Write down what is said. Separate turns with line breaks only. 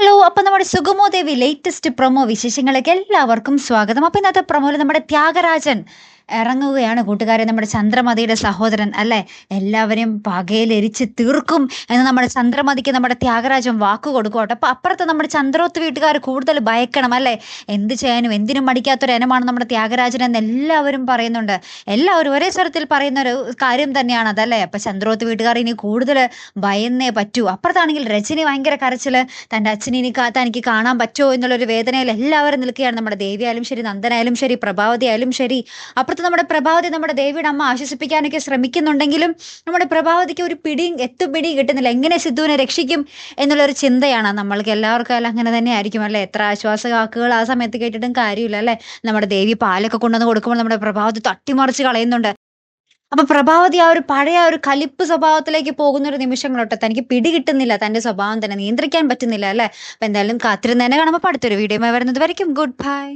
Hello അപ്പൊ നമ്മുടെ സുഗമോ ദേവി latest promo വിശേഷങ്ങളൊക്കെ എല്ലാവർക്കും സ്വാഗതം. അപ്പൊ ഇന്നത്തെ പ്രൊമോയിൽ നമ്മുടെ ത്യാഗരാജൻ ഇറങ്ങുകയാണ് കൂട്ടുകാരെ. നമ്മുടെ ചന്ദ്രമതിയുടെ സഹോദരൻ അല്ലെ? എല്ലാവരെയും പകയിലെരിച്ച് തീർക്കും എന്ന് നമ്മുടെ ചന്ദ്രമതിക്ക് നമ്മുടെ ത്യാഗരാജൻ വാക്ക് കൊടുക്കോട്ടെ അപ്പൊ അപ്പുറത്ത് നമ്മുടെ ചന്ദ്രോത്ത് വീട്ടുകാർ കൂടുതൽ ഭയക്കണം അല്ലെ? എന്ത് ചെയ്യാനും എന്തിനും മടിക്കാത്തൊരു ഇനമാണ് നമ്മുടെ ത്യാഗരാജൻ എന്ന് എല്ലാവരും പറയുന്നുണ്ട്. എല്ലാവരും ഒരേ സ്വരത്തിൽ പറയുന്ന ഒരു കാര്യം തന്നെയാണ് അതല്ലേ? അപ്പൊ ചന്ദ്രോത്ത് വീട്ടുകാർ ഇനി കൂടുതൽ ഭയന്നേ പറ്റൂ. അപ്പുറത്താണെങ്കിൽ രജനി ഭയങ്കര കരച്ചിൽ തന്റെ അച്ഛനെ ഇനി തനിക്ക് കാണാൻ പറ്റുമോ എന്നുള്ളൊരു വേദനയിൽ എല്ലാവരും നിൽക്കുകയാണ്. നമ്മുടെ ദേവിയായാലും ശരി നന്ദനായാലും ശരി പ്രഭാവതി ആയാലും ശരി. അപ്പുറത്ത് നമ്മുടെ പ്രഭാവതി നമ്മുടെ ദേവിയുടെ അമ്മ ആശ്വസിപ്പിക്കാനൊക്കെ ശ്രമിക്കുന്നുണ്ടെങ്കിലും നമ്മുടെ പ്രഭാവതിക്ക് ഒരു പിടിയും എത്തും പിടിയും കിട്ടുന്നില്ല. എങ്ങനെ സിദ്ധുവിനെ രക്ഷിക്കും എന്നുള്ളൊരു ചിന്തയാണ്. നമ്മൾക്ക് എല്ലാവർക്കും അല്ല അങ്ങനെ തന്നെ ആയിരിക്കും അല്ലേ? എത്ര ആശ്വാസ വാക്കുകൾ ആ സമയത്ത് കേട്ടിട്ടും കാര്യമില്ല അല്ലേ? നമ്മുടെ ദേവി പാലൊക്കെ കൊണ്ടുവന്ന് കൊടുക്കുമ്പോൾ നമ്മുടെ പ്രഭാവതി തട്ടിമറിച്ച് കളയുന്നുണ്ട്. അപ്പൊ പ്രഭാവതി ആ ഒരു പഴയ ഒരു കലിപ്പ് സ്വഭാവത്തിലേക്ക് പോകുന്ന ഒരു നിമിഷങ്ങളോട്ടെ തനിക്ക് പിടി കിട്ടുന്നില്ല. തന്റെ സ്വഭാവം തന്നെ നിയന്ത്രിക്കാൻ പറ്റുന്നില്ല അല്ലെ? അപ്പൊ എന്തായാലും കാത്തിരുന്ന് തന്നെ കാണുമ്പോൾ അടുത്തൊരു വീഡിയോ വരുന്നത് വരയ്ക്കും. Good bye